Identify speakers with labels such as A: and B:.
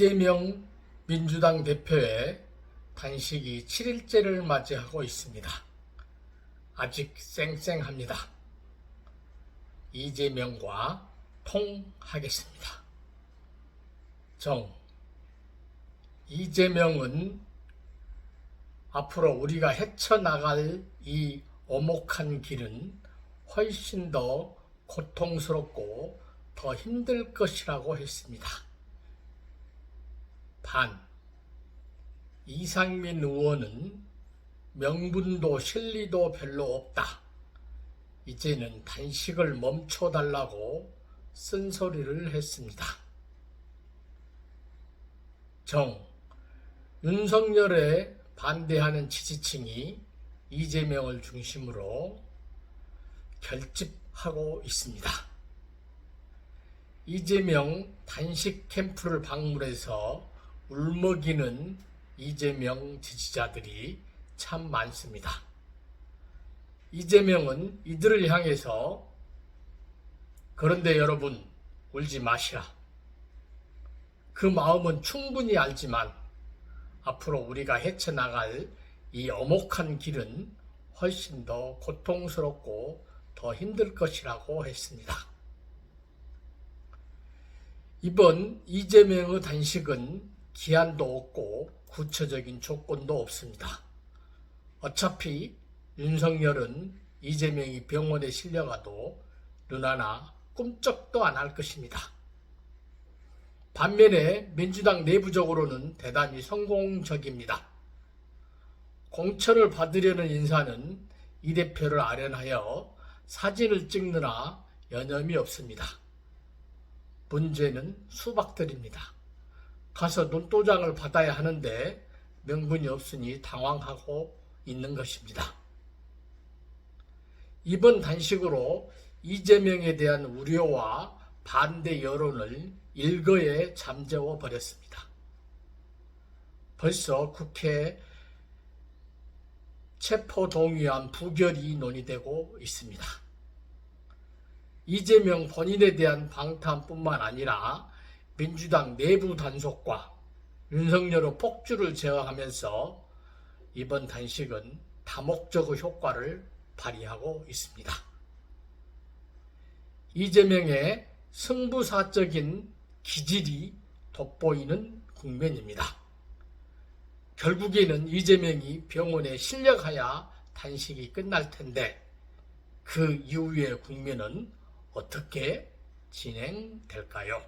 A: 이재명 민주당 대표의 단식이 7일째를 맞이하고 있습니다. 아직 쌩쌩합니다. 이재명과 통하겠습니다. 정. 이재명은 앞으로 우리가 헤쳐나갈 이 오목한 길은 훨씬 더 고통스럽고 더 힘들 것이라고 했습니다. 반. 이상민 의원은 명분도 실리도 별로 없다. 이제는 단식을 멈춰달라고 쓴소리를 했습니다. 정. 윤석열에 반대하는 지지층이 이재명을 중심으로 결집하고 있습니다. 이재명 단식 캠프를 방문해서 울먹이는 이재명 지지자들이 참 많습니다. 이재명은 이들을 향해서 그런데 여러분 울지 마시라. 그 마음은 충분히 알지만 앞으로 우리가 헤쳐나갈 이 어목한 길은 훨씬 더 고통스럽고 더 힘들 것이라고 했습니다. 이번 이재명의 단식은 기한도 없고 구체적인 조건도 없습니다. 어차피 윤석열은 이재명이 병원에 실려가도 눈 하나 꿈쩍도 안 할 것입니다. 반면에 민주당 내부적으로는 대단히 성공적입니다. 공천을 받으려는 인사는 이 대표를 아련하여 사진을 찍느라 여념이 없습니다. 문제는 수박들입니다. 가서 눈도장을 받아야 하는데 명분이 없으니 당황하고 있는 것입니다. 이번 단식으로 이재명에 대한 우려와 반대 여론을 일거에 잠재워 버렸습니다. 벌써 국회 체포동의안 부결이 논의되고 있습니다. 이재명 본인에 대한 방탄뿐만 아니라 민주당 내부 단속과 윤석열의 폭주를 제어하면서 이번 단식은 다목적의 효과를 발휘하고 있습니다. 이재명의 승부사적인 기질이 돋보이는 국면입니다. 결국에는 이재명이 병원에 실려가야 단식이 끝날 텐데 그 이후의 국면은 어떻게 진행될까요?